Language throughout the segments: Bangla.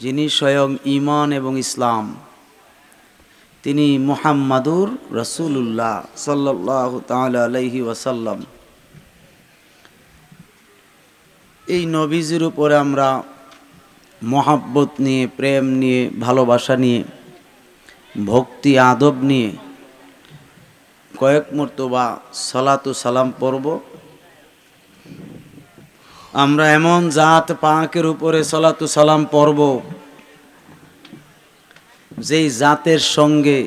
যিনি স্বয়ং ইমান এবং ইসলাম। তিনি মুহাম্মাদুর রসুল্লাহ সাল্লাহ আলাইহি ওয়াসাল্লাম। এই নবীজির উপরে আমরা মহাব্বত নিয়ে, প্রেম নিয়ে, ভালোবাসা নিয়ে, ভক্তি, আদব নিয়ে কয়েক মর্তবা সালাতু সালাম পড়ব। আমরা এমন জাত পাকের উপরে সালাতু সালাম পড়ব, যেই জাতের সঙ্গে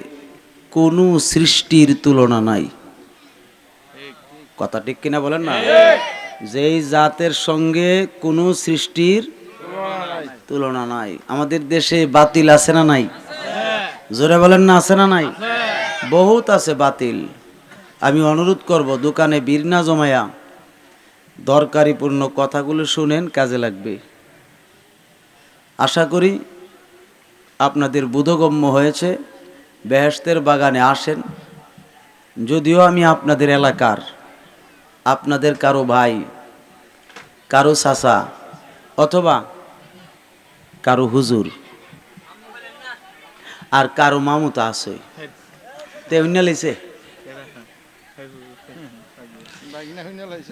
কোনো সৃষ্টির তুলনা নাই। কথা ঠিক কিনা বলেন না? যেই জাতের সঙ্গে কোনো সৃষ্টির তুলনা নাই। আমাদের দেশে বাতিল আছে না নাই? জোরে বলেন না, আছে না নাই? বহুত আছে বাতিল। আমি অনুরোধ করব, দোকানে বীরনা জমায়া দরকারিপূর্ণ কথাগুলো শুনেন, কাজে লাগবে। আশা করি আপনাদের বোধগম্য হয়েছে। বেহেস্তের বাগানে আসেন। যদিও আমি আপনাদের এলাকার, আপনাদের কারও ভাই, কারও চাচা, অথবা কারও হুজুর, আর কারও মামুতা আছে। তেমনি লাইছে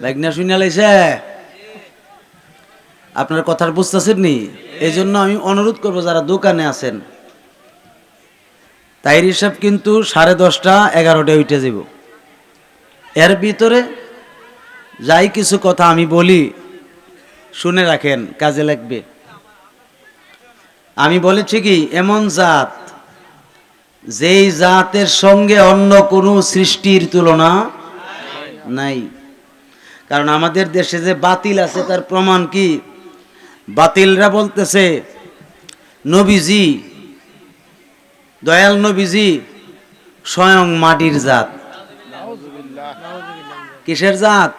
বাইকনা শুনে লাইছে? আপনার কথার বুঝতেছেন নি? এই জন্য আমি অনুরোধ করব যারা দোকানে আছেন, তাইর হিসাব কিন্তু সাড়ে দশটা, এগারোটায় উঠে যাব। এর ভিতরে যাই কিছু কথা আমি বলি, শুনে রাখেন, কাজে লাগবে। আমি বলেছি কি, এমন জাত, যেই জাতের সঙ্গে অন্য কোনো সৃষ্টির তুলনা নাই। কারণ আমাদের দেশে যে বাতিল আছে, তার প্রমাণ কি? বাতিলরা বলতেছে, নবীজি, দয়াল নবীজি স্বয়ং মাটির জাত। কিসের জাত?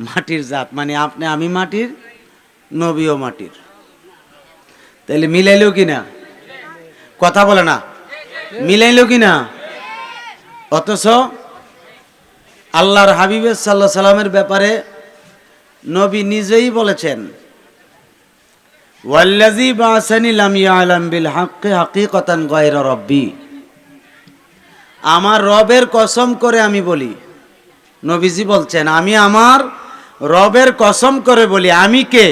মাটির জাত। মানে আপনি, আমি মাটির, নবীও মাটির। তাহলে মিলাইলেও কিনা কথা বলে না। মিলাইলেও কিনা অথচ আল্লাহর হাবিবের সাল্লাহ সাল্লামের ব্যাপারে নবী নিজেই বলেছেন ওয়াল্লাজি বাসানি লাম ইয়ালাম বিল হাক্কি হাকিকতান গায়রা রব্বি। আমার রবের কসম করে আমি বলি, নবীজি বলছেন, আমি আমার রবের কসম করে বলি, আমি কে?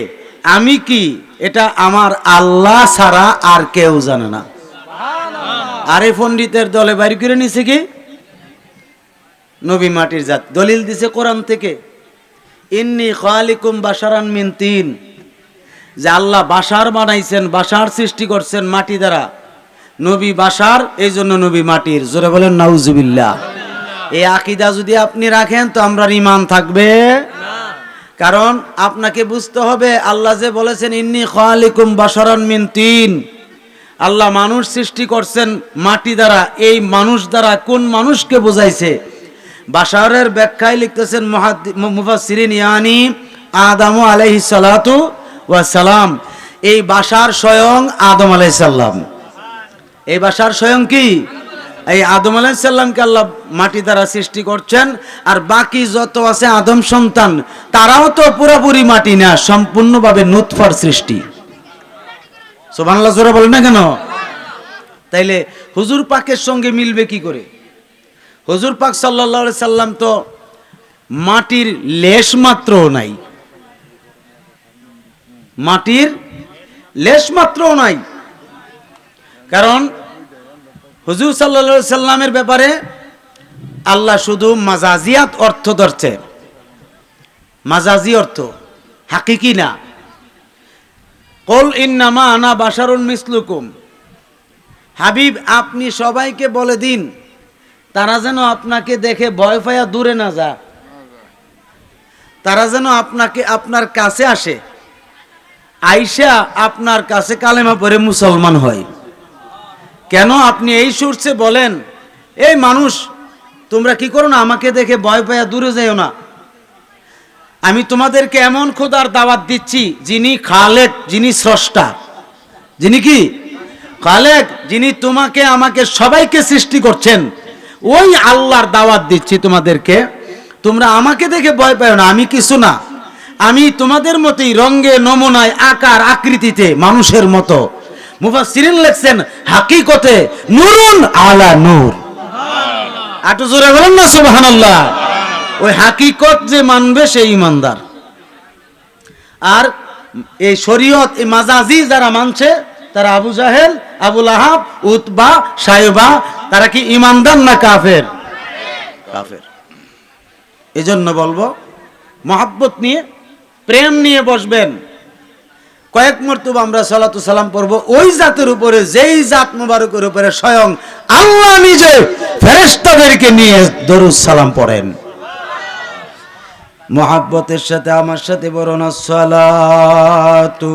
আমি কি? এটা আমার আল্লাহ ছাড়া আর কেউ জানে না। আরে পণ্ডিতের দলে বাইর করে নিছে কি? নবী মাটির জাত। দলিল দিছে কোরআন থেকে। ইন্নি খালিকুম বাসারান মিন তিন। যে আল্লাহ বাসার বানাইছেন বাসার সৃষ্টি করছেন মাটি দ্বারা। নবী বাসার এই জন্য নবী মাটির। জোরে বলেন, নাউজুবিল্লাহ। এই আকিদা যদি আপনি রাখেন, তো আমরা ইমান থাকবে। কারণ আপনাকে বুঝতে হবে, আল্লাহ যে বলেছেন, ইন্নি খালিকুম বাসারান মিন তিন। আল্লাহ মানুষ সৃষ্টি করছেন মাটি দ্বারা। এই মানুষ দ্বারা কোন মানুষকে বোঝাইছে? বাসারের ব্যাখ্যায় লিখতেছেন মুফাসসিরিন ইয়ানি আদামু আলাইহিস সালাতু সালাম এই বাসার স্বয়ং আদম আলাইহিস সালাম। এই বাসার স্বয়ং কি? এই আদম আলাইহিস সালামকে আল্লাহ মাটি দ্বারা সৃষ্টি করছেন আর বাকি যত আছে আদম সন্তান, তারাও তো পুরোপুরি মাটি না, সম্পূর্ণভাবে নুতফার সৃষ্টি। সুবহানাল্লাহ, জোরে বলেন না কেন? তাইলে হুজুর পাকের সঙ্গে মিলবে কি করে? হুজুর পাক সাল্লাহ সাল্লাম তো মাটির লেশ মাত্রও নাই। মাটির লেশ মাত্রও নাই। কারণ হুজুর সাল্লা সাল্লামের ব্যাপারে আল্লাহ শুধু মাজাজিয়াত অর্থ ধরছে। মাজাজি অর্থ, হাকিকি না। কল ইন্নামা আনা বাসারুন মিসলুকুম। হাবিব, আপনি সবাইকে বলে দিন তারা যেন আপনাকে দেখে ভয় পায়া দূরে না যা তারা যেন আপনাকে আপনার কাছে আসে। আইসা আপনার কাছে কালেমা পরে মুসলমান হয়। কেন আপনি এই সুরছে বলেন, এই মানুষ, তোমরা কি করো না আমাকে দেখে ভয় পায়া দূরে যাইও না? আমি তোমাদেরকে এমন খোদার দাওয়াত দিচ্ছি, যিনি খালেক, যিনি স্রষ্টা। যিনি কি? খালেক, যিনি তোমাকে, আমাকে সবাইকে সৃষ্টি করছেন। ওই আল্লাহর দাওয়াত দিচ্ছি তোমাদেরকে। তোমরা আমাকে দেখে ভয় পাও না, আমি কিছু না। আমি তোমাদের মতোই রঙ্গে নমুনায়, আকার, আকৃতিতে মানুষের মতো। মুফাসসিরিন লেখছেন, হাকিকতে নূরুন আলা নূর। আটু জোরে বলেন না, সুবহানাল্লাহ। ওই হাকিকত যে মানবে সেই ইমানদার। আর এই শরীয়ত, এই মাজাজি যারা মানছে তারা আবু জাহেল আবুল আহাব উতবা সাহেবা তারা কি ইমানদার না কাফের? কাফের। এজন্য বলব মহাব্বত নিয়ে প্রেম নিয়ে বসবেন। কয়েক মর্তব আমরা সালাতু সালাম পড়ব ওই জাতের উপরে যেই জাত মুবারকের উপরে স্বয়ং আল্লাহ নিজে ফেরেশতাদেরকে নিয়ে দরুদ সালাম পড়েন। মহাব্বতের সাথে আমার সাথে বরণ সালাতু।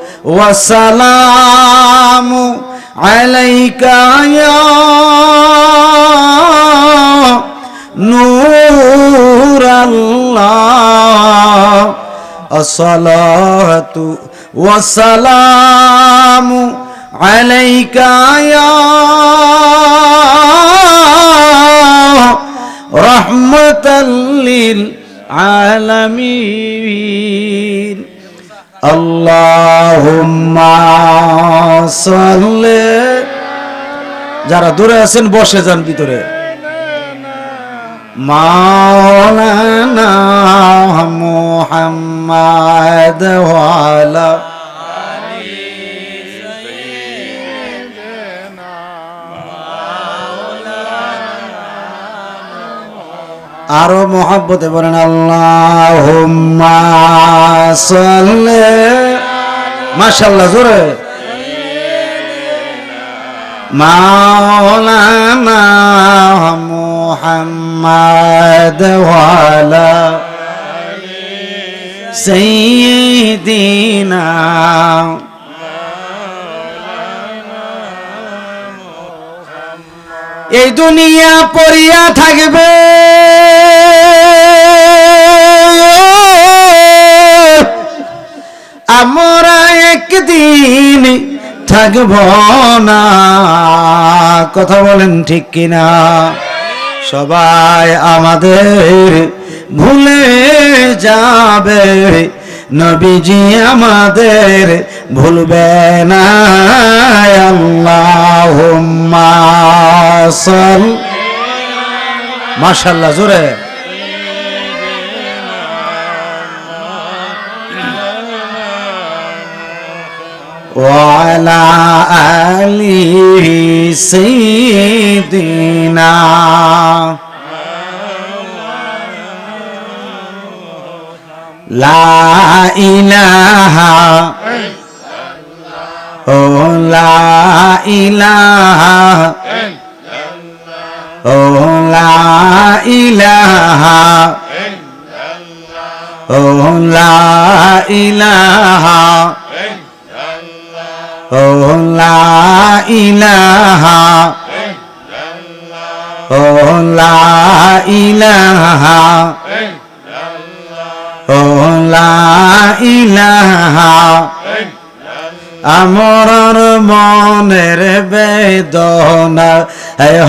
ওয়াসালামু আলাইকা ইয়া নূর আল্লাহ আসসালাতু ওয়াসালামু আলাইকা ইয়া রাহমাতাল লিল আলামিন। যারা দূরে আছেন বসে যান ভিতরে। মাওলানা মোহাম্মদ ওয়ালা আরও মোহাব্বতে বলেন আল্লাহ মাশাল্লাহ জোরে। মাওলানা মুহাম্মদ ওয়ালা এই দুনিয়া পড়িয়া থাকবে। আমরা একদিন থাকব না। কথা বলেন ঠিক কিনা? সবাই আমাদের ভুলে যাবে। নবীজি আমাদের ভুলবে না। আল্লাহ মাশাল্লাহ জোরে وعلى آله سيدنا لا إله أو لا إله أو لا إله إلا لا إله لا إله لا إله لا إله আমরার মনের বেদনা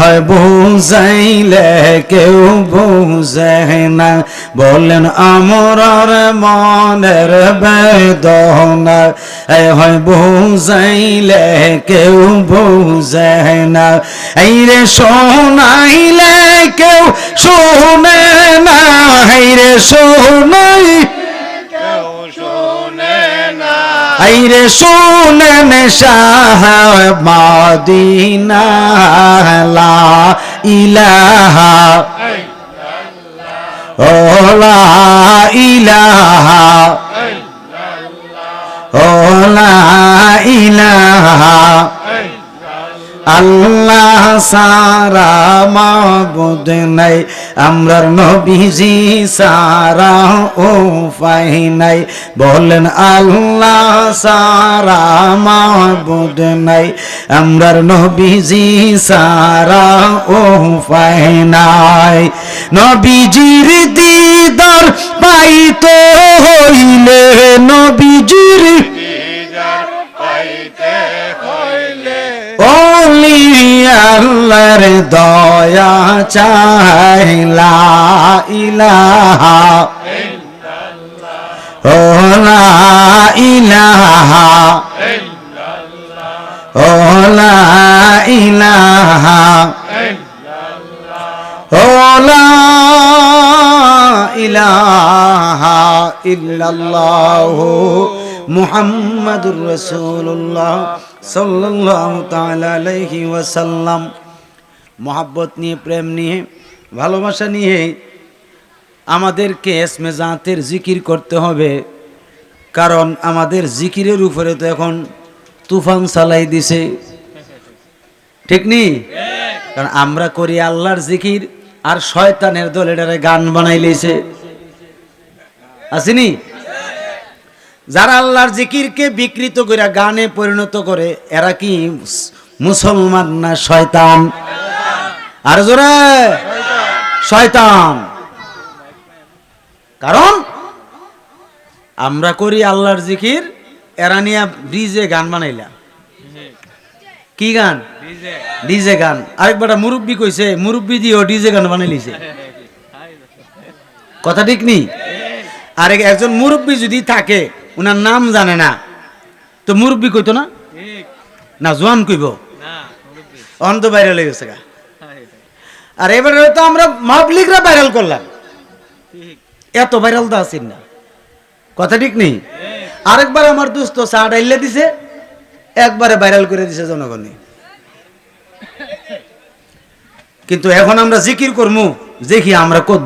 হয় বুঝাইলে কেউ বুঝে না। বলেন আমরার মনের বেদনা হয় বুঝাইলে কেউ বুঝে না। এই রে শোনাইলে কেউ শোনে না, এই রে শোনাই আইরে শুনেন শাহ মদিনা লা ইলাহা ও লা ইলাহা ও ইলাহা আল্লাহ সারা মাবুদ নাই, আমরার নবীজি সারা ও পাই নাই। বলেন, আল্লাহ সারা মাবুদ নাই, আমরার নবীজি সারা ও পাই নাই। নবীজির দিদার পাইতে হইলে, নবীজির ওলি আল্লাহর দয়া চাইলা ইলাহা ও লা ইলাহা ও লা ইলাহা ও লা ইলাহা ইল্লাল্লাহু মুহাম্মাদুর রাসূলুল্লাহ সাল্লাল্লাহু তাআলা আলাইহি ওয়াসাল্লাম। মহাব্বত নিয়ে, প্রেম নিয়ে, ভালোবাসা নিয়ে আমাদেরকে এসমে জাতের জিকির করতে হবে। কারণ আমাদের জিকিরের উপরে তো এখন তুফান চালাই দিছে। ঠিক নি? কারণ আমরা করি আল্লাহর জিকির আর শয়তানের দল এটারে গান বানাই লইছে আসেনি? যারা আল্লাহর জিকিরকে বিকৃত করে গানে পরিণত করে, এরা কি মুসলমান না শয়তান? আর জোরে। শয়তান। কারণ আমরা করি আল্লাহর জিকির এরা নিয়ে ব্রিজে গান বানাইলা কি গান? ডিজে গান। আরেকবার মুরব্বী কইছে মুরব্বী দিয়েও ডিজে গান বানাই লিছে কথা ঠিক নি? আরেক একজন মুরব্বী যদি থাকে উনার নাম জানে না তো মুরব্বী কইতো না? না জোয়ান কইব? অন্ত ভাইরাল হয়ে গেছে গা। আর এবারে তো আমরা মাবলিকরা ভাইরাল করলাম। এত ভাইরাল তো আসেন না। কথা ঠিক নেই? আরেকবার আমার দোস্ত চা ডাইলে দিছে, একবারে ভাইরাল করে দিছে জনগণে। কিন্তু এখন আমরা জিকির করমু, দেখি আমরা কত